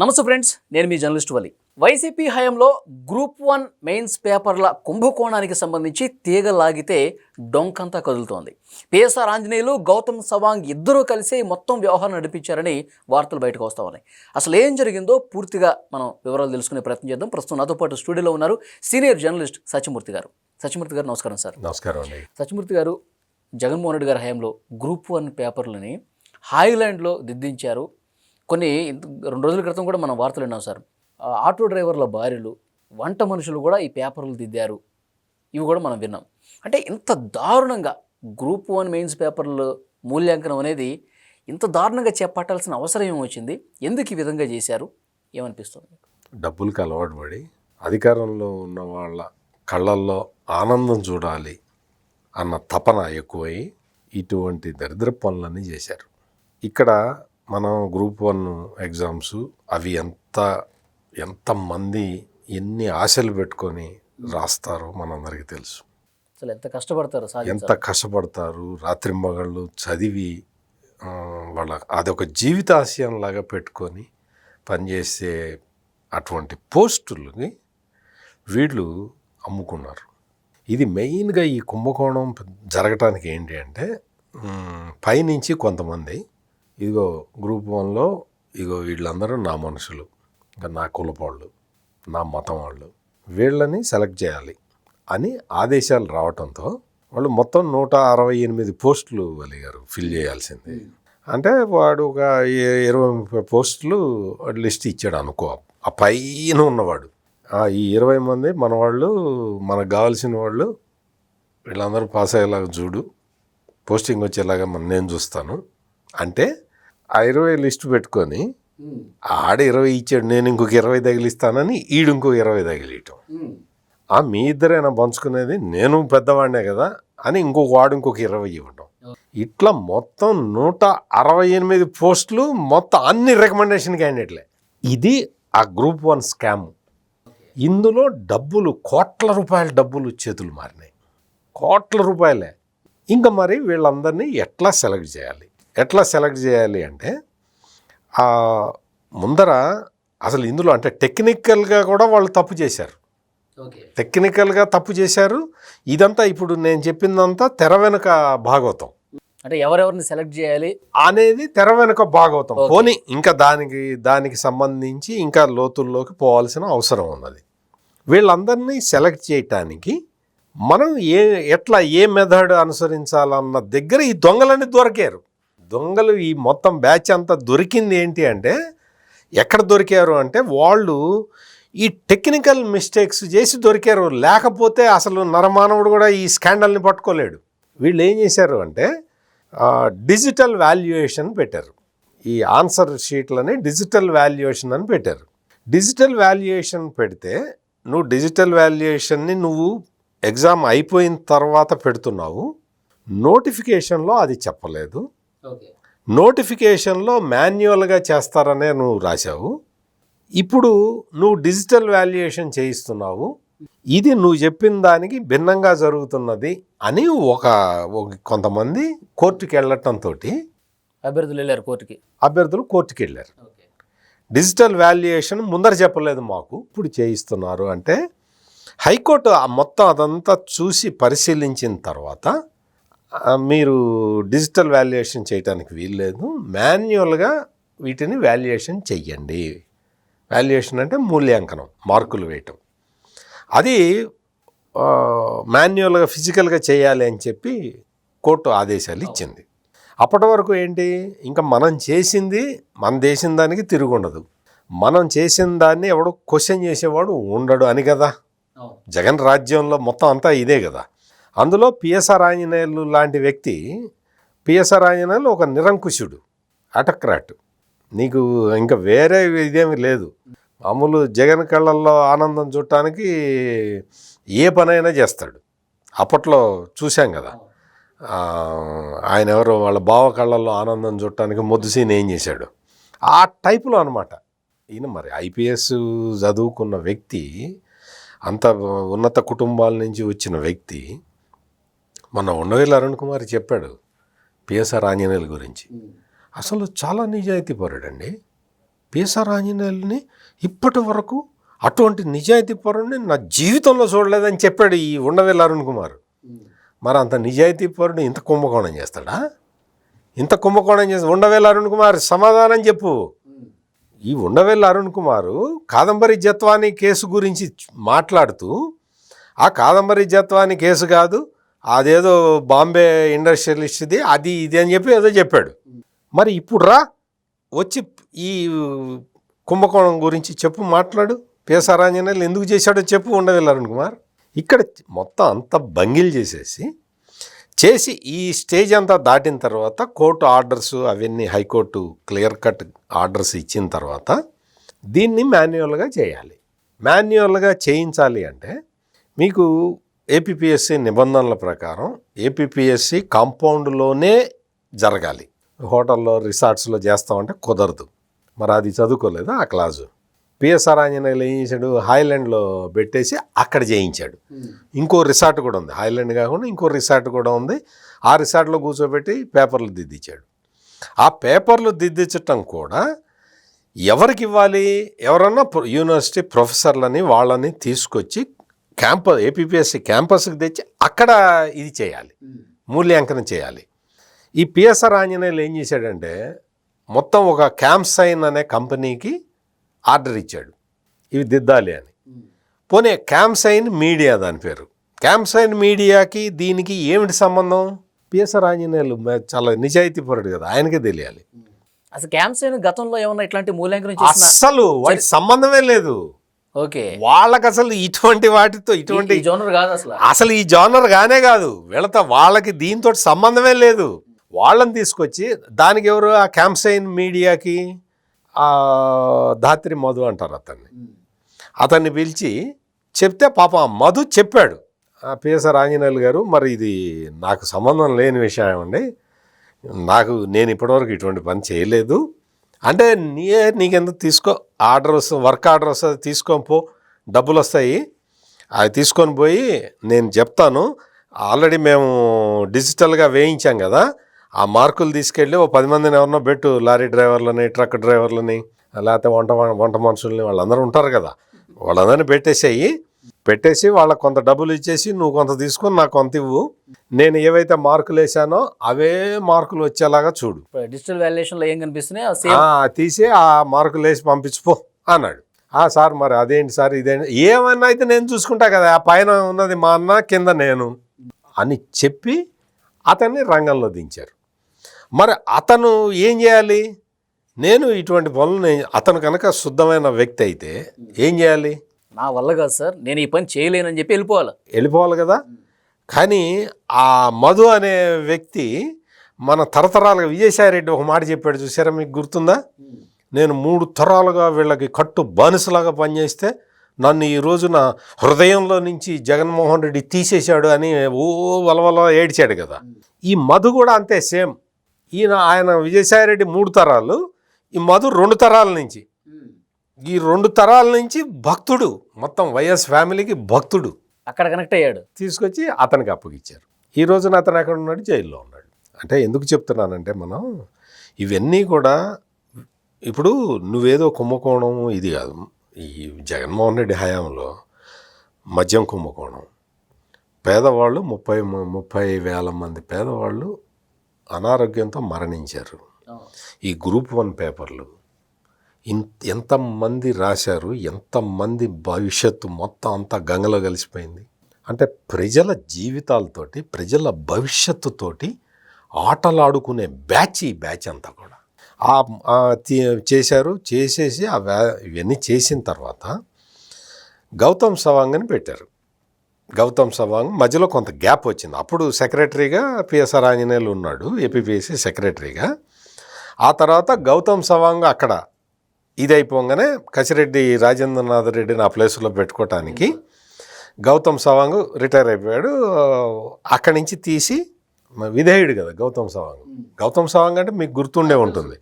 నమస్తే ఫ్రెండ్స్ నేను మీ జర్నలిస్ట్ వలి. వైసీపీ హయాంలో గ్రూప్ వన్ మెయిన్స్ పేపర్ల కుంభకోణానికి సంబంధించి తీగ లాగితే డొంకంతా కదులుతోంది. పిఎస్ఆర్ ఆంజనేయులు గౌతమ్ సవాంగ్ ఇద్దరూ కలిసి మొత్తం వ్యవహారం నడిపించారని వార్తలు బయటకు వస్తూ ఉన్నాయి. అసలు ఏం జరిగిందో పూర్తిగా మనం వివరాలు తెలుసుకునే ప్రయత్నం చేద్దాం. ప్రస్తుతం నాతో పాటు స్టూడియోలో ఉన్నారు సీనియర్ జర్నలిస్ట్ సత్యమూర్తి గారు. సత్యమూర్తి గారు నమస్కారం సార్. నమస్కారం అండి. సత్యమూర్తి గారు జగన్మోహన్ రెడ్డి గారి హయాంలో గ్రూప్ వన్ పేపర్లని హాయిలాండ్లో దిద్దించారు. కొన్ని రెండు రోజుల క్రితం కూడా మనం వార్తలు విన్నాం సార్. ఆటో డ్రైవర్ల భార్యలు వంట మనుషులు కూడా ఈ పేపర్లు దిద్దారు. ఇవి కూడా మనం విన్నాం. అంటే ఇంత దారుణంగా గ్రూప్ వన్ మెయిన్స్ పేపర్లు మూల్యాంకనం అనేది ఇంత దారుణంగా చేపట్టాల్సిన అవసరం ఏమొచ్చింది ఎందుకు ఈ విధంగా చేశారు? ఏమనిపిస్తుంది డబ్బులకి అలవాటు పడి అధికారంలో ఉన్న వాళ్ళ కళ్ళల్లో ఆనందం చూడాలి అన్న తపన ఎక్కువై ఇటువంటి దరిద్ర పనులన్నీ చేశారు. ఇక్కడ మనం గ్రూప్ వన్ ఎగ్జామ్స్ అవి ఎంత ఎంతమంది ఎన్ని ఆశలు పెట్టుకొని రాస్తారో మనందరికీ తెలుసు. అసలు ఎంత కష్టపడతారు ఎంత కష్టపడతారు? రాత్రింబగళ్ళు చదివి వాళ్ళ అదొక జీవితాశయం లాగా పెట్టుకొని పనిచేసే అటువంటి పోస్టులని వీళ్ళు అమ్ముకున్నారు. ఇది మెయిన్గా ఈ కుంభకోణం జరగటానికి ఏంటి అంటే పైనుంచి కొంతమంది ఇదిగో గ్రూప్ వన్లో ఇగో వీళ్ళందరూ నా మనుషులు ఇంకా నా కులపాళ్ళు నా మతం వాళ్ళు. వీళ్ళని సెలెక్ట్ చేయాలి అని ఆదేశాలు రావటంతో వాళ్ళు మొత్తం నూట అరవై ఎనిమిది పోస్టులు గారు ఫిల్ చేయాల్సింది. అంటే వాడు ఒక ఇరవై ముప్పై పోస్టులు లిస్ట్ ఇచ్చాడు అనుకో ఆ పైన ఉన్నవాడు. ఈ ఇరవై మంది మన వాళ్ళు మనకు కావాల్సిన వాళ్ళు వీళ్ళందరూ పాస్ అయ్యేలాగా చూడు పోస్టింగ్ వచ్చేలాగా మన నేను చూస్తాను. అంటే ఆ ఇరవై లిస్టు పెట్టుకొని ఆడ ఇరవై ఇచ్చాడు నేను ఇంకొక ఇరవై తగిలిస్తానని ఈడు ఇంకో ఇరవై తగిలియటం. ఆ మీ ఇద్దరైనా పంచుకునేది నేను పెద్దవాడినే కదా అని ఇంకొక వాడు ఇంకొక ఇరవై ఇవ్వటం. ఇట్లా మొత్తం నూట అరవై ఎనిమిది పోస్టులు మొత్తం అన్ని రికమెండేషన్ క్యాండిడేట్లే. ఇది ఆ గ్రూప్ వన్ స్కామ్. ఇందులో డబ్బులు కోట్ల రూపాయల డబ్బులు చేతులు మారినాయి. కోట్ల రూపాయలే. ఇంకా మరి వీళ్ళందరినీ ఎట్లా సెలెక్ట్ చేయాలి? ఎట్లా సెలెక్ట్ చేయాలి అంటే ముందర అసలు ఇందులో అంటే టెక్నికల్గా కూడా వాళ్ళు తప్పు చేశారు. టెక్నికల్గా తప్పు చేశారు. ఇదంతా ఇప్పుడు నేను చెప్పిందంతా తెర వెనుక భాగవతం అంటే ఎవరెవరిని సెలెక్ట్ చేయాలి? అనేది తెర వెనుక భాగవతం పోనీ ఇంకా దానికి దానికి సంబంధించి ఇంకా లోతుల్లోకి పోవాల్సిన అవసరం ఉన్నది. వీళ్ళందరినీ సెలెక్ట్ చేయటానికి మనం ఏ ఎట్లా ఏ మెథడ్ అనుసరించాలన్న దగ్గర ఈ దొంగలన్నీ దొరికారు. దొంగలు ఈ మొత్తం బ్యాచ్ అంతా దొరికింది ఏంటి అంటే ఎక్కడ దొరికారు అంటే వాళ్ళు ఈ టెక్నికల్ మిస్టేక్స్ చేసి దొరికారు. లేకపోతే అసలు నరమానవుడు కూడా ఈ స్కాండల్ని పట్టుకోలేడు. వీళ్ళు ఏం చేశారు అంటే డిజిటల్ వాల్యుయేషన్ పెట్టారు. ఈ ఆన్సర్ షీట్లని డిజిటల్ వాల్యుయేషన్ అని పెట్టారు. డిజిటల్ వాల్యుయేషన్ పెడితే నువ్వు డిజిటల్ వాల్యుయేషన్ని నువ్వు ఎగ్జామ్ అయిపోయిన తర్వాత పెడుతున్నావు. నోటిఫికేషన్లో అది చెప్పలేదు. నోటిఫికేషన్లో మాన్యువల్గా చేస్తారనే నువ్వు రాశావు. ఇప్పుడు నువ్వు డిజిటల్ వాల్యుయేషన్ చేయిస్తున్నావు. ఇది నువ్వు చెప్పిన దానికి భిన్నంగా జరుగుతున్నది అని ఒక కొంతమంది కోర్టుకి వెళ్ళటంతో అభ్యర్థులు వెళ్ళారు కోర్టుకి. అభ్యర్థులు కోర్టుకి వెళ్ళారు. డిజిటల్ వాల్యుయేషన్ ముందర చెప్పలేదు మాకు. ఇప్పుడు చేయిస్తున్నారు అంటే హైకోర్టు మొత్తం అదంతా చూసి పరిశీలించిన తర్వాత మీరు డిజిటల్ వాల్యుయేషన్ చేయడానికి వీల్లేదు. మాన్యువల్గా వీటిని వాల్యుయేషన్ చెయ్యండి. వాల్యుయేషన్ అంటే మూల్యాంకనం మార్కులు వేయటం. అది మాన్యువల్గా ఫిజికల్గా చేయాలి అని చెప్పి కోర్టు ఆదేశాలు ఇచ్చింది. అప్పటి వరకు ఏంటి? ఇంకా మనం చేసింది మన చేసిన దానికి తిరుగుండదు మనం చేసిన దాన్ని ఎవడో క్వశ్చన్ చేసేవాడు ఉండడు అని కదా. జగన్ రాజ్యంలో మొత్తం అంతా ఇదే కదా. అందులో పిఎస్ఆర్ ఆంజనేయులు లాంటి వ్యక్తి పిఎస్ఆర్ ఆంజనేయులు ఒక నిరంకుశుడు అటక్రాట్. నీకు ఇంకా వేరే ఇదేమి లేదు. మామూలు జగన్ కళ్ళల్లో ఆనందం చూడటానికి ఏ పనైనా చేస్తాడు. అప్పట్లో చూశాం కదా. ఆయన ఎవరో వాళ్ళ బావ కళ్ళల్లో ఆనందం చూడటానికి మొద్దుసీన్ ఏం చేశాడు? ఆ టైపులో అనమాట ఈయన మరి ఐపీఎస్ చదువుకున్న వ్యక్తి అంత ఉన్నత కుటుంబాల నుంచి వచ్చిన వ్యక్తి మన ఉండవేలు అరుణ్ కుమార్ చెప్పాడు పిఎస్ఆర్ ఆంజనేయుల గురించి. అసలు చాలా నిజాయితీ పరుడండి. పిఎస్ఆర్ ఆంజనేయుల్ని ఇప్పటి వరకు అటువంటి నిజాయితీ పరుడిని నా జీవితంలో చూడలేదని చెప్పాడు ఈ ఉండవేల్ అరుణ్ కుమార్. మరి అంత నిజాయితీ పరుడు ఇంత కుంభకోణం చేస్తాడా? ఇంత కుంభకోణం చేస్తా ఉండవేల్ అరుణ్ కుమార్ సమాధానం చెప్పు. ఈ ఉండవేల్ అరుణ్ కుమారు కాదంబరి జత్వాని కేసు గురించి మాట్లాడుతూ ఆ కాదంబరి జత్వాని కేసు కాదు అదేదో బాంబే ఇండస్ట్రియలిస్ట్ది అది ఇది అని చెప్పి ఏదో చెప్పాడు. మరి ఇప్పుడు రా వచ్చి ఈ కుంభకోణం గురించి చెప్పు మాట్లాడు. పేసారాంజనేయులు ఎందుకు చేశాడో చెప్పు ఉండవేల్ అరుణ్ కుమార్. ఇక్కడ మొత్తం అంతా బంగిల్ చేసేసి చేసి ఈ స్టేజ్ అంతా దాటిన తర్వాత కోర్టు ఆర్డర్స్ అవన్నీ high court clear cut orders ఇచ్చిన తర్వాత దీన్ని మాన్యువల్గా చేయాలి. మాన్యువల్గా చేయించాలి అంటే మీకు ఏపీపీఎస్సి నిబంధనల ప్రకారం ఏపీపీఎస్సి కాంపౌండ్లోనే జరగాలి. హోటల్లో రిసార్ట్స్లో చేస్తామంటే కుదరదు. మరి అది చదువుకోలేదు ఆ క్లాసు పిఎస్ఆర్ ఆంజనేయులు ఏం చేశాడు? హైలాండ్లో పెట్టేసి అక్కడ చేయించాడు. ఇంకో రిసార్ట్ కూడా ఉంది. హైలాండ్ కాకుండా ఇంకో రిసార్ట్ కూడా ఉంది. ఆ రిసార్ట్లో కూర్చోబెట్టి పేపర్లు దిద్దించాడు ఆ పేపర్లు దిద్దించటం కూడా ఎవరికి ఇవ్వాలి? ఎవరన్నా యూనివర్సిటీ ప్రొఫెసర్లని వాళ్ళని తీసుకొచ్చి క్యాంపస్ ఏపీపీఎస్సి క్యాంపస్కి తెచ్చి అక్కడ ఇది చేయాలి. మూల్యాంకనం చేయాలి. ఈ పిఎస్ఆర్ ఆంజనేయులు ఏం చేశాడంటే మొత్తం ఒక క్యాంప్ సైన్ అనే కంపెనీకి ఆర్డర్ ఇచ్చాడు. ఇవి దిద్దాలి అని. పోనీ క్యాంప్ సైన్ మీడియా దాని పేరు. క్యాంప్ సైన్ మీడియాకి దీనికి ఏమిటి సంబంధం? పిఎస్ఆర్ ఆంజనేయులు చాలా నిజాయితీపరుడు కదా ఆయనకే తెలియాలి. అసలు క్యాంప్స్ గతంలో ఏమన్నా ఇట్లాంటి మూల్యాంకనం అస్సలు వాటి సంబంధమే లేదు. ఓకే. వాళ్ళకి అసలు ఇటువంటి వాటితో ఇటువంటి జోనర్ కాదు అసలు. అసలు ఈ జానర్ గానే కాదు. వీళ్ళతో వాళ్ళకి దీంతో సంబంధమే లేదు. వాళ్ళని తీసుకొచ్చి దానికి ఎవరు? ఆ క్యాంప్సైన్ మీడియాకి ఆ ధాత్రి మధు అంటారు అతన్ని. అతన్ని పిలిచి చెప్తే పాప మధు చెప్పాడు. ఆ పిఎస్ఆర్ ఆంజనేయులు గారు మరి ఇది నాకు సంబంధం లేని విషయం అండి. నాకు నేను ఇప్పటివరకు ఇటువంటి పని చేయలేదు. అంటే నీ నీకెందుకు తీసుకో ఆర్డర్ వస్తుంది వర్క్ ఆర్డర్ వస్తుంది తీసుకొని పో. డబ్బులు వస్తాయి. అవి తీసుకొని పోయి నేను చెప్తాను. ఆల్రెడీ మేము డిజిటల్గా వేయించాం కదా. ఆ మార్కులు తీసుకెళ్ళి ఓ పది మందిని ఎవరినో పెట్టు. లారీ డ్రైవర్లని ట్రక్ డ్రైవర్లని లేకపోతే వంట వంట మనుషుల్ని వాళ్ళందరూ ఉంటారు కదా. వాళ్ళందరినీ పెట్టేసేయి. పెట్టేసి వాళ్ళకి కొంత డబ్బులు ఇచ్చేసి నువ్వు కొంత తీసుకొని నాకు కొంత ఇవ్వు. నేను ఏవైతే మార్కులు వేసానో అవే మార్కులు వచ్చేలాగా చూడు. డిజిటల్ వాల్యుయేషన్లో ఏం కనిపిస్తున్నాయి తీసి ఆ మార్కులు వేసి పంపించుపో అన్నాడు. ఆ సార్ మరి అదేంటి సార్ ఇదేంటి? ఏమన్నా అయితే నేను చూసుకుంటా కదా ఆ పైన ఉన్నది మా అన్న కింద నేను అని చెప్పి అతన్ని రంగంలో దించారు. మరి అతను ఏం చేయాలి? నేను ఇటువంటి పనులు అతను కనుక శుద్ధమైన వ్యక్తి అయితే ఏం చేయాలి? నా వల్ల కాదు సార్ నేను ఈ పని చేయలేనని చెప్పి వెళ్ళిపోవాలి. వెళ్ళిపోవాలి కదా? కానీ ఆ మధు అనే వ్యక్తి మన తరతరాలుగా విజయసాయిరెడ్డి ఒక మాట చెప్పాడు చూసారా మీకు గుర్తుందా? నేను మూడు తరాలుగా వీళ్ళకి కట్టు బానిసలాగా పనిచేస్తే నన్ను ఈ రోజున హృదయంలో నుంచి జగన్మోహన్ రెడ్డి తీసేశాడు అని ఓ వలవల ఏడ్చాడు కదా. ఈ మధు కూడా అంతే సేమ్. ఈయన ఆయన విజయసాయిరెడ్డి మూడు తరాలు ఈ మధు రెండు తరాల నుంచి. ఈ రెండు తరాల నుంచి భక్తుడు మొత్తం వైఎస్ ఫ్యామిలీకి భక్తుడు. అక్కడ కనెక్ట్ అయ్యాడు. తీసుకొచ్చి అతనికి అప్పగిచ్చారు. ఈ రోజున అతను ఎక్కడ ఉన్నాడు? జైల్లో ఉన్నాడు. అంటే ఎందుకు చెప్తున్నానంటే మనం ఇవన్నీ కూడా ఇప్పుడు నువ్వేదో కుంభకోణం ఇది కాదు. ఈ జగన్మోహన్ రెడ్డి హయాంలో మద్యం కుంభకోణం. పేదవాళ్ళు ముప్పై ముప్పై వేల మంది పేదవాళ్ళు అనారోగ్యంతో మరణించారు. ఈ గ్రూప్ వన్ పేపర్లు ఎంతమంది రాశారు ఎంతమంది భవిష్యత్తు మొత్తం అంతా గంగలో కలిసిపోయింది. అంటే ప్రజల జీవితాలతోటి ప్రజల భవిష్యత్తుతోటి ఆటలాడుకునే బ్యాచ్ ఈ బ్యాచ్ అంతా కూడా. ఆ చేశారు చేసేసి ఆ వ్యా ఇవన్నీ చేసిన తర్వాత గౌతమ్ సవాంగ్ అని పెట్టారు. గౌతమ్ సవాంగ్ మధ్యలో కొంత గ్యాప్ వచ్చింది. అప్పుడు సెక్రటరీగా పిఎస్ఆర్ ఆంజనేయులు ఉన్నాడు ఏపీపీఎస్సీ సెక్రటరీగా. ఆ తర్వాత గౌతమ్ సవాంగ్ అక్కడ ఇది అయిపోగానే కసిరెడ్డి రాజేంద్రనాథ్ రెడ్డిని ఆ ప్లేస్లో పెట్టుకోవటానికి గౌతమ్ సవాంగ్ రిటైర్ అయిపోయాడు. అక్కడి నుంచి తీసి విధేయుడు కదా గౌతమ్ సవాంగ్. గౌతమ్ సవాంగ్ అంటే మీకు గుర్తుండే ఉంటుంది.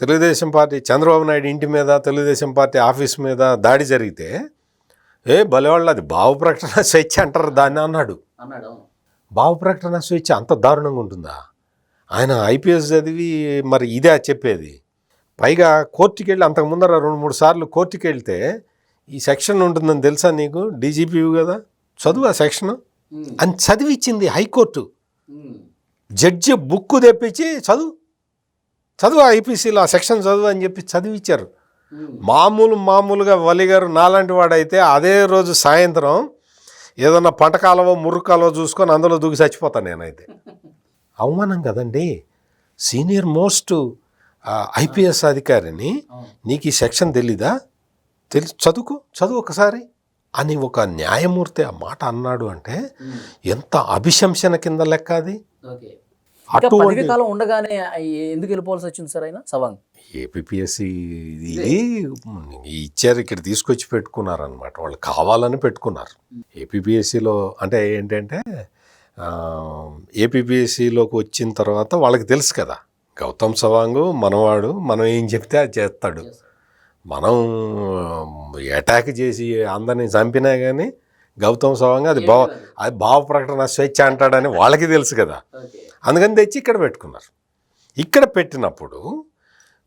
తెలుగుదేశం పార్టీ చంద్రబాబు నాయుడు ఇంటి మీద తెలుగుదేశం పార్టీ ఆఫీస్ మీద దాడి జరిగితే ఏ బలవాళ్ళు అది భావ ప్రకటన స్వేచ్ఛ అంటారు దాన్ని అన్నాడు. అన్నాడు భావ ప్రకటన స్వేచ్ఛ అంత దారుణంగా ఉంటుందా? ఆయన ఐపీఎస్ చదివి మరి ఇదే చెప్పేది. పైగా కోర్టుకి వెళ్ళి అంతకు ముందర రెండు మూడు సార్లు కోర్టుకి వెళ్తే ఈ సెక్షన్ ఉంటుందని తెలుసా నీకు? డీజీపీ కదా. చదువు ఆ సెక్షన్? అని చదివిచ్చింది హైకోర్టు. జడ్జి బుక్ తెప్పించి చదువు. చదువు ఐపీసీలో ఆ సెక్షన్ చదువు అని చెప్పి చదివిచ్చారు. మామూలు మామూలుగా వలిగారు నాలాంటి వాడైతే అదే రోజు సాయంత్రం ఏదన్నా పంట కాలువ మురుగు కాలువ చూసుకొని అందులో దూకి చచ్చిపోతాను నేనైతే. అవమానం కదండి. సీనియర్ మోస్ట్ ఐపీఎస్ అధికారిని నీకు ఈ సెక్షన్ తెలీదా? తెలి చదువుకో చదువు ఒకసారి. అని ఒక న్యాయమూర్తి ఆ మాట అన్నాడు అంటే ఎంత అభిశంసన కింద లెక్క అది? అటువంటి కాలం ఉండగానే ఎందుకు వెళ్ళిపోవాల్సి వచ్చింది సార్ ఆయన? సవాంగ్. ఏపీఎస్సి ఇది ఇచ్చారు ఇక్కడ తీసుకొచ్చి పెట్టుకున్నారనమాట వాళ్ళు కావాలని పెట్టుకున్నారు. ఏపీఎస్సిలో అంటే ఏంటంటే ఏపీఎస్సిలోకి వచ్చిన తర్వాత వాళ్ళకి తెలుసు కదా. గౌతమ్ సవాంగ్ మనవాడు మనం ఏం చెప్తే అది చేస్తాడు. మనం అటాక్ చేసి అందరిని చంపినా కానీ గౌతమ్ సవాంగ్ అది భావ అది భావ ప్రకటన స్వేచ్ఛ అంటాడని వాళ్ళకి తెలుసు కదా. అందుకని తెచ్చి ఇక్కడ పెట్టుకున్నారు. ఇక్కడ పెట్టినప్పుడు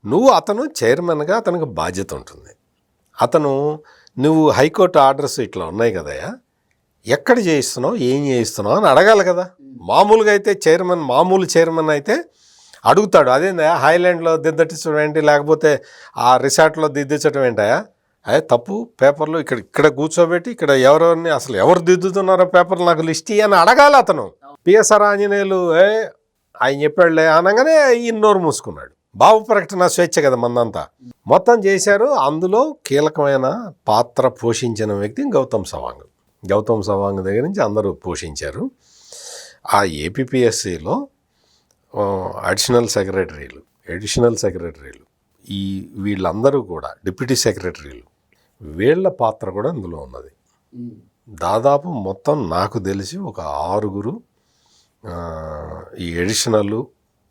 నువ్వు అతను చైర్మన్గా అతనికి బాధ్యత ఉంటుంది. అతను నువ్వు హైకోర్టు ఆర్డర్స్ ఇట్లా ఉన్నాయి కదయ్యా ఎక్కడ చేయిస్తున్నావు ఏం చేయిస్తున్నావు అని అడగాలి కదా. మామూలుగా అయితే చైర్మన్ మామూలు చైర్మన్ అయితే అడుగుతాడు. అదేందా? హైలాండ్లో దిద్దటించడం ఏంటి? లేకపోతే ఆ రిసార్ట్లో దిద్దించడం ఏంటయా అదే తప్పు. పేపర్లు ఇక్కడ ఇక్కడ కూర్చోబెట్టి ఇక్కడ ఎవరెవరిని అసలు ఎవరు దిద్దుతున్నారో పేపర్లు నాకు లిస్ట్ అని అడగాలి అతను. పిఎస్ఆర్ ఆంజనేయులు ఏ ఆయన చెప్పాడులే అనగానే ఇన్నోరు నోరు మూసుకున్నాడు. బాబు ప్రకటన స్వేచ్ఛ కదా మందంతా. మొత్తం చేశారు. అందులో కీలకమైన పాత్ర పోషించిన వ్యక్తి గౌతమ్ సవాంగ్. గౌతమ్ సవాంగ్ దగ్గర నుంచి అందరూ పోషించారు. ఆ ఏపీఎస్సిలో అడిషనల్ సెక్రటరీలు అడిషనల్ సెక్రటరీలు ఈ వీళ్ళందరూ కూడా డిప్యూటీ సెక్రటరీలు వీళ్ళ పాత్ర కూడా ఇందులో ఉన్నది. దాదాపు మొత్తం నాకు తెలిసి ఒక ఆరుగురు ఈ ఎడిషనల్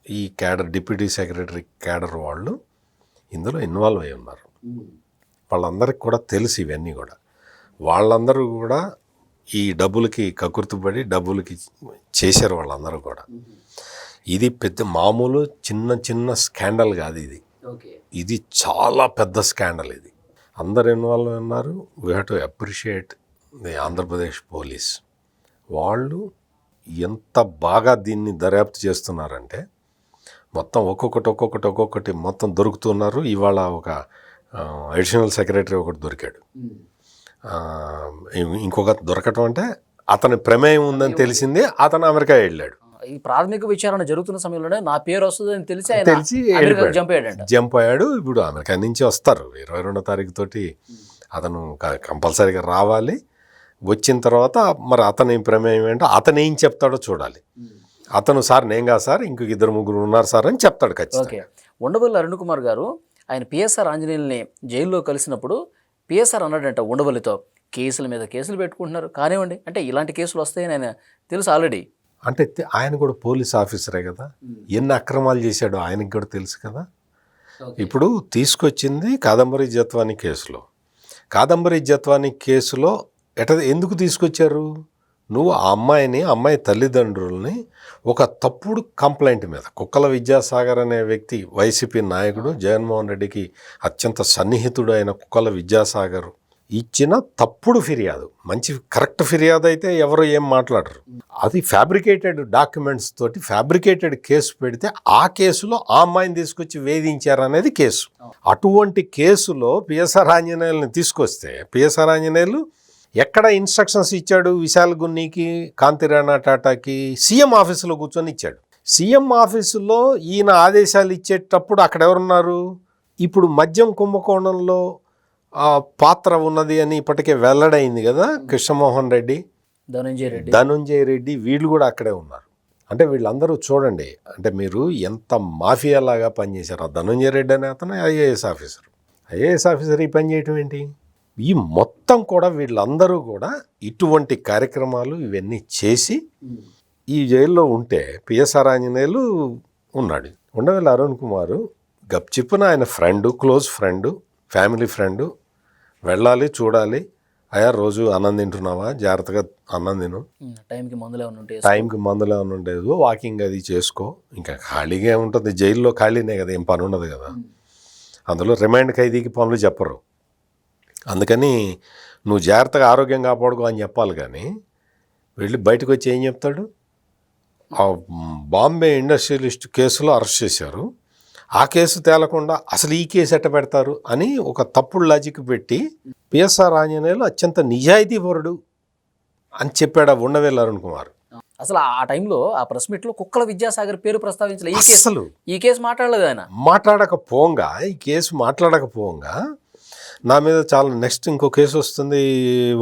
ఈ క్యాడర్ డిప్యూటీ సెక్రటరీ క్యాడర్ వాళ్ళు ఇందులో ఇన్వాల్వ్ అయి ఉన్నారు. వాళ్ళందరికీ కూడా తెలుసు ఇవన్నీ కూడా. వాళ్ళందరూ కూడా ఈ డబ్బులకి కకుర్తుపడి డబ్బులకి చేశారు వాళ్ళందరూ కూడా. ఇది పెద్ద మామూలు చిన్న చిన్న స్కాండల్ కాదు ఇది. ఇది చాలా పెద్ద స్కాండల్ ఇది. అందరు ఇన్వాల్వ్ ఉన్నారు we have to appreciate the Andhra Pradesh police వాళ్ళు ఎంత బాగా దీన్ని దర్యాప్తు చేస్తున్నారంటే మొత్తం ఒక్కొక్కటి ఒక్కొక్కటి ఒక్కొక్కటి మొత్తం దొరుకుతున్నారు ఇవాళ ఒక అడిషనల్ సెక్రటరీ ఒకటి దొరికాడు. ఇం- ఇంకొక దొరకటం అంటే అతని ప్రమేయం ఉందని తెలిసింది. అతను అమెరికా వెళ్ళాడు. ఈ ప్రాథమిక విచారణ జరుగుతున్న సమయంలోనే నా పేరు వస్తుందని తెలిసి ఆయన తెలిసి. జంప్ అయ్యాడంట. జంప్ అయ్యాడు. ఇప్పుడు అమెరికా నుంచి వస్తారు. ఇరవై రెండో తారీఖు తోటి అతను కంపల్సరీగా రావాలి. వచ్చిన తర్వాత మరి అతని ప్రమేయం ఏంటో అతను ఏం చెప్తాడో చూడాలి. అతను సార్ నేను కాదు సార్ ఇంకొక ఇద్దరు ముగ్గురు ఉన్నారు సార్ అని చెప్తాడు ఖచ్చితంగా. ఉండవల్లి అరుణ్ కుమార్ గారు ఆయన పిఎస్ఆర్ ఆంజనేయుల్ని జైల్లో కలిసినప్పుడు పిఎస్ఆర్ అన్నాడంట ఉండవల్లితో కేసుల మీద కేసులు పెట్టుకుంటున్నారు. కానివ్వండి. అంటే ఇలాంటి కేసులు వస్తాయని ఆయన తెలుసు ఆల్రెడీ. అంటే ఆయన కూడా పోలీస్ ఆఫీసరే కదా. ఎన్ని అక్రమాలు చేశాడో ఆయనకి కూడా తెలుసు కదా. ఇప్పుడు తీసుకొచ్చింది కాదంబరి జత్వాని కేసులో. కాదంబరి జత్వాని కేసులో ఎట ఎందుకు తీసుకొచ్చారు? నువ్వు ఆ అమ్మాయిని అమ్మాయి తల్లిదండ్రుల్ని ఒక తప్పుడు కంప్లైంట్ మీద కుక్కల విద్యాసాగర్ అనే వ్యక్తి వైసీపీ నాయకుడు జగన్మోహన్ రెడ్డికి అత్యంత సన్నిహితుడు అయిన కుక్కల విద్యాసాగర్ ఇచ్చిన తప్పుడు ఫిర్యాదు. మంచి కరెక్ట్ ఫిర్యాదు అయితే ఎవరు ఏం మాట్లాడరు. అది ఫ్యాబ్రికేటెడ్ డాక్యుమెంట్స్ తోటి ఫ్యాబ్రికేటెడ్ కేసు పెడితే ఆ కేసులో ఆ అమ్మాయిని తీసుకొచ్చి వేధించారనేది కేసు. అటువంటి కేసులో పిఎస్ఆర్ ఆంజనేయుల్ని తీసుకొస్తే పిఎస్ఆర్ ఆంజనేయులు ఎక్కడ ఇన్స్ట్రక్షన్స్ ఇచ్చాడు విశాల్ గున్నీకి కాంతిరాణా టాటాకి? సీఎం ఆఫీసులో కూర్చొని ఇచ్చాడు. సీఎం ఆఫీసులో ఈయన ఆదేశాలు ఇచ్చేటప్పుడు అక్కడ ఎవరున్నారు? ఇప్పుడు మద్యం కుంభకోణంలో పాత్ర ఉన్నది అని ఇప్పటికే వెల్లడైంది కదా కృష్ణమోహన్ రెడ్డి. ధనంజయ రెడ్డి. ధనుంజయ రెడ్డి వీళ్ళు కూడా అక్కడే ఉన్నారు. అంటే వీళ్ళందరూ చూడండి అంటే మీరు ఎంత మాఫియా లాగా పనిచేశారు. ఆ ధనుంజయ రెడ్డి అనే అతను ఐఏఎస్ ఆఫీసర్. ఐఏఎస్ ఆఫీసర్ ఈ పని చేయటం ఏంటి? ఈ మొత్తం కూడా వీళ్ళందరూ కూడా ఇటువంటి కార్యక్రమాలు ఇవన్నీ చేసి ఈ జైల్లో ఉంటే పిఎస్ఆర్ ఆంజనేయులు ఉన్నాడు. ఉండవేళ అరుణ్ కుమార్ గప్చిప్పున ఆయన friend close friend. Family friend వెళ్ళాలి చూడాలి. అయ్యా రోజు అన్నం తింటున్నావా? జాగ్రత్తగా అన్నం తిను. టైంకి మందులు ఏమైనా టైంకి మందులు ఏమైనా ఉండేది వాకింగ్ అది చేసుకో. ఇంకా ఖాళీగా ఉంటుంది. జైల్లో ఖాళీనే కదా ఏం పని ఉండదు కదా. అందులో రిమైండ్ ఖైదీకి పనులు చెప్పరు. అందుకని నువ్వు జాగ్రత్తగా ఆరోగ్యం కాపాడుకో అని చెప్పాలి కానీ వెళ్ళి బయటకు వచ్చి ఏం చెప్తాడు? ఆ బాంబే ఇండస్ట్రియలిస్ట్ కేసులో అరెస్ట్ చేశారు. ఆ కేసు తేలకుండా అసలు ఈ కేసు ఎట్ట పెడతారు అని ఒక తప్పుడు లాజిక్ పెట్టి పిఎస్ఆర్ ఆంజనేయులు అత్యంత నిజాయితీపరుడు అని చెప్పాడు ఆ ఉండవేలు అరుణ్ కుమార్. అసలు ఆ టైంలో ఆ ప్రెస్ మీట్లో కుక్కల విద్యాసాగర్ పేరు ప్రస్తావించలే. ఈ కేసు ఈ కేసు మాట్లాడలేదు ఆయన. మాట్లాడకపోగా ఈ కేసు మాట్లాడకపోగా నా మీద చాలా నెక్స్ట్ ఇంకో కేసు వస్తుంది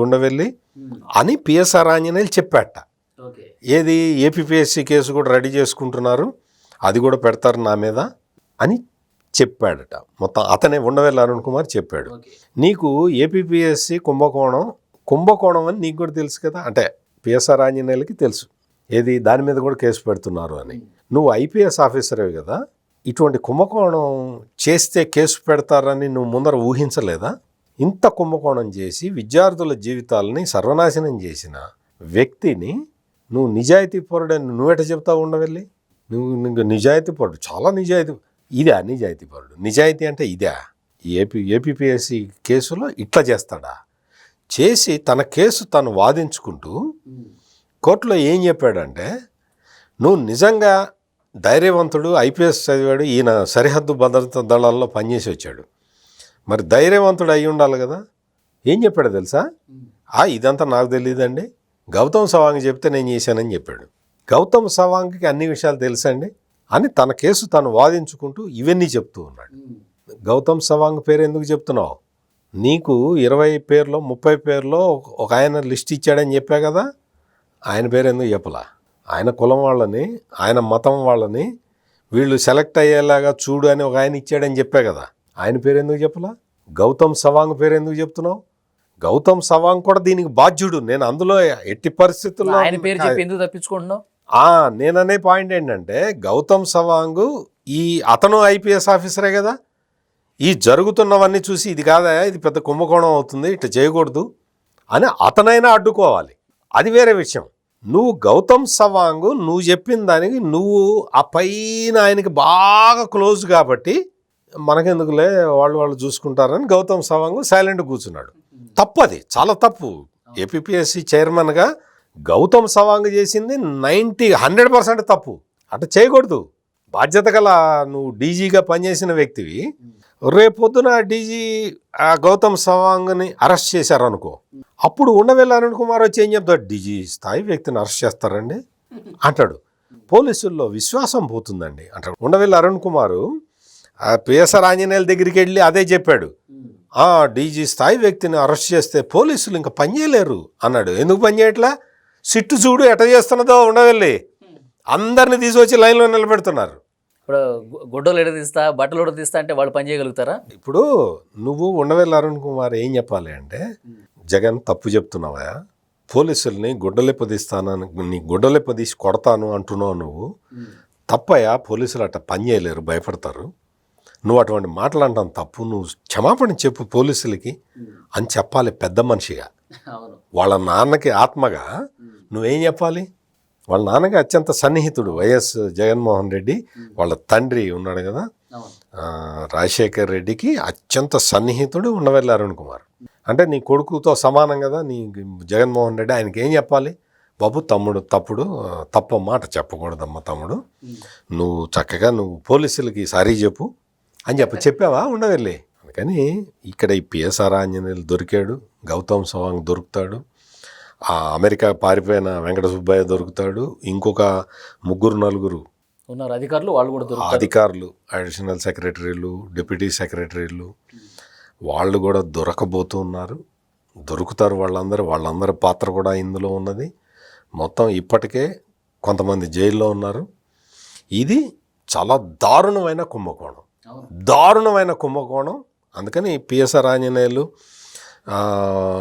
ఉండవెళ్ళి అని పిఎస్ఆర్ ఆంజనేయులు చెప్పాట. ఏది ఏపీపీఎస్సీ కేసు కూడా రెడీ చేసుకుంటున్నారు అది కూడా పెడతారు నా మీద. అని చెప్పాడట. మొత్తం అతనే ఉండవెళ్ళ అరుణ్ కుమార్ చెప్పాడు. నీకు ఏపీపీఎస్సీ కుంభకోణం కుంభకోణం అని నీకు కూడా తెలుసు కదా? అంటే పిఎస్ఆర్ ఆంజనేయులకి తెలుసు. ఏది? దాని మీద కూడా కేసు పెడుతున్నారు అని. నువ్వు ఐపీఎస్ ఆఫీసరే కదా? ఇటువంటి కుంభకోణం చేస్తే కేసు పెడతారని నువ్వు ముందర ఊహించలేదా? ఇంత కుంభకోణం చేసి విద్యార్థుల జీవితాలని సర్వనాశనం చేసిన వ్యక్తిని నువ్వు నిజాయితీ పరుడని నువ్వెట చెప్తావు ఉండవెళ్ళి నువ్వు నిజాయితీ పరుడు. చాలా నిజాయితీ ఇదే నిజాయితీ పరుడు? నిజాయితీ అంటే ఇదే? ఏపీ ఏపీపీఎస్సీ కేసులో ఇట్లా చేస్తాడా? చేసి తన కేసు తను వాదించుకుంటూ కోర్టులో ఏం చెప్పాడంటే నువ్వు నిజంగా ధైర్యవంతుడు ఐపీఎస్ చదివాడు ఈయన సరిహద్దు భద్రతా దళాల్లో పనిచేసి వచ్చాడు. మరి ధైర్యవంతుడు అయి ఉండాలి కదా? ఏం చెప్పాడు తెలుసా? ఆ ఇదంతా నాకు తెలియదండి గౌతమ్ సవాంగ్ చెప్తే నేను చేశానని చెప్పాడు. గౌతమ్ సవాంగ్కి అన్ని విషయాలు తెలుసండి అని తన కేసు తను వాదించుకుంటూ ఇవన్నీ చెప్తూ ఉన్నాడు. గౌతమ్ సవాంగ్ పేరు ఎందుకు చెప్తున్నావు? నీకు ఇరవై పేర్లో ముప్పై పేర్లో ఒక ఆయన లిస్ట్ ఇచ్చాడని చెప్పా కదా? ఆయన పేరు ఎందుకు చెప్పలా? ఆయన కులం వాళ్ళని ఆయన మతం వాళ్ళని వీళ్ళు సెలెక్ట్ అయ్యేలాగా చూడు అని ఒక ఆయన ఇచ్చాడని చెప్పా కదా? ఆయన పేరు ఎందుకు చెప్పలా? గౌతమ్ సవాంగ్ పేరు ఎందుకు చెప్తున్నావు? గౌతమ్ సవాంగ్ కూడా దీనికి బాధ్యుడు. నేను అందులో ఎట్టి పరిస్థితుల్లో ఆయన పేరు చెప్పి ఎందుకు తప్పించుకుంటున్నావు? నేననే పాయింట్ ఏంటంటే గౌతమ్ సవాంగ్ ఈ అతను ఐపీఎస్ ఆఫీసరే కదా. ఈ జరుగుతున్నవన్నీ చూసి ఇది కాదా ఇది పెద్ద కుంభకోణం అవుతుంది ఇట్లా చేయకూడదు అని అతనైనా అడ్డుకోవాలి. అది వేరే విషయం. నువ్వు గౌతమ్ సవాంగ్ నువ్వు చెప్పిన దానికి నువ్వు ఆ పైన ఆయనకి బాగా క్లోజ్ కాబట్టి మనకెందుకులే వాళ్ళు వాళ్ళు చూసుకుంటారని గౌతమ్ సవాంగ్ సైలెంట్ కూర్చున్నాడు. తప్పు అది. చాలా తప్పు. ఏపీఎస్సి చైర్మన్గా గౌతమ్ సవాంగ్ చేసింది నైంటీ హండ్రెడ్ పర్సెంట్ తప్పు. అట్లా చేయకూడదు. బాధ్యత గల నువ్వు డీజీగా పనిచేసిన వ్యక్తివి. రేపొద్దున డీజీ ఆ గౌతమ్ సవాంగ్ని అరెస్ట్ చేశారనుకో. అప్పుడు ఉండవేళ అరుణ్ కుమార్ వచ్చి ఏం చెప్తాడు? డీజీ స్థాయి వ్యక్తిని అరెస్ట్ చేస్తారండి. అంటాడు. పోలీసుల్లో విశ్వాసం పోతుందండి. అంటాడు. ఉండవేళ అరుణ్ కుమారు పిఎస్ఆర్ ఆంజనేయుల దగ్గరికి వెళ్ళి అదే చెప్పాడు. ఆ డీజీ స్థాయి వ్యక్తిని అరెస్ట్ చేస్తే పోలీసులు ఇంకా పనిచేయలేరు అన్నాడు. ఎందుకు పనిచేయట్లా? సిట్టు చూడు ఎట చేస్తున్నదో ఉండవెళ్ళి. అందరిని తీసుకొచ్చి లైన్లో నిలబెడుతున్నారు. ఇప్పుడు గుడ్డలు ఎడ తీస్తా బట్టలు ఎడ తీస్తా అంటే వాళ్ళు పని చేయగలుగుతారా? ఇప్పుడు నువ్వు ఉండవెళ్ళ అరుణ్ కుమార్ ఏం చెప్పాలి అంటే జగన్ తప్పు చెప్తున్నావా? పోలీసుల్ని గుడ్డలెప్పదీస్తానని నీ గుడ్డలెప్పదీసి కొడతాను అంటున్నావు నువ్వు. తప్పయా? పోలీసులు అట్ట పని చేయలేరు భయపడతారు. నువ్వు అటువంటి మాటలు అంటాను తప్పు నువ్వు క్షమాపణ చెప్పు పోలీసులకి అని చెప్పాలి పెద్ద మనిషిగా. వాళ్ళ నాన్నకి ఆత్మగా నువ్వేం చెప్పాలి? వాళ్ళ నాన్నకి అత్యంత సన్నిహితుడు వైఎస్ జగన్మోహన్ రెడ్డి. వాళ్ళ తండ్రి ఉన్నాడు కదా. రాజశేఖర్ రెడ్డికి అత్యంత సన్నిహితుడు ఉండవెళ్ళ అరుణ్ కుమార్. అంటే నీ కొడుకుతో సమానం కదా నీ జగన్మోహన్ రెడ్డి. ఆయనకి ఏం చెప్పాలి? బాబు తమ్ముడు తప్పుడు తప్ప మాట చెప్పకూడదమ్మా తమ్ముడు. నువ్వు చక్కగా నువ్వు పోలీసులకి సారీ చెప్పు అని చెప్ప చెప్పావా ఉండవెళ్ళి అందుకని ఇక్కడ ఈ పిఎస్ఆర్ ఆంజనేయులు దొరికాడు గౌతమ్ సవాంగ్ దొరుకుతాడు ఆ అమెరికా పారిపోయిన వెంకట సుబ్బయ్య దొరుకుతాడు. ఇంకొక ముగ్గురు నలుగురు. ఉన్నారు. అధికారులు వాళ్ళు కూడా దొరుకుతారు. అధికారులు అడిషనల్ సెక్రటరీలు డిప్యూటీ సెక్రటరీలు వాళ్ళు కూడా దొరకబోతున్నారు దొరుకుతారు వాళ్ళందరూ. వాళ్ళందరి పాత్ర కూడా ఇందులో ఉన్నది. మొత్తం ఇప్పటికే కొంతమంది జైల్లో ఉన్నారు. ఇది చాలా దారుణమైన కుంభకోణం. దారుణమైన కుంభకోణం. అందుకని పిఎస్ఆర్ ఆంజనేయులు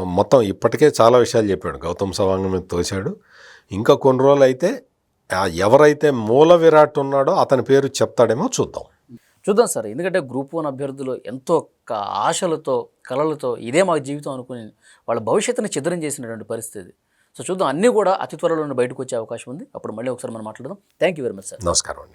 మొత్తం ఇప్పటికే చాలా విషయాలు చెప్పాడు. గౌతమ్ సవాంగ్ మీద తోశాడు. ఇంకా కొన్ని రోజులు అయితే ఎవరైతే మూల విరాట్ ఉన్నాడో అతని పేరు చెప్తాడేమో చూద్దాం. చూద్దాం సార్. ఎందుకంటే గ్రూప్ వన్ అభ్యర్థులు ఎంతో ఆశలతో కలలతో ఇదే మా జీవితం అనుకుని వాళ్ళ భవిష్యత్తుని ఛిద్రం చేసినటువంటి పరిస్థితి. సో చూద్దాం. అన్నీ కూడా అతి త్వరలో బయటకు వచ్చే అవకాశం ఉంది. అప్పుడు మళ్ళీ ఒకసారి మనం మాట్లాడదాం. Thank you very much sir నమస్కారం అండి.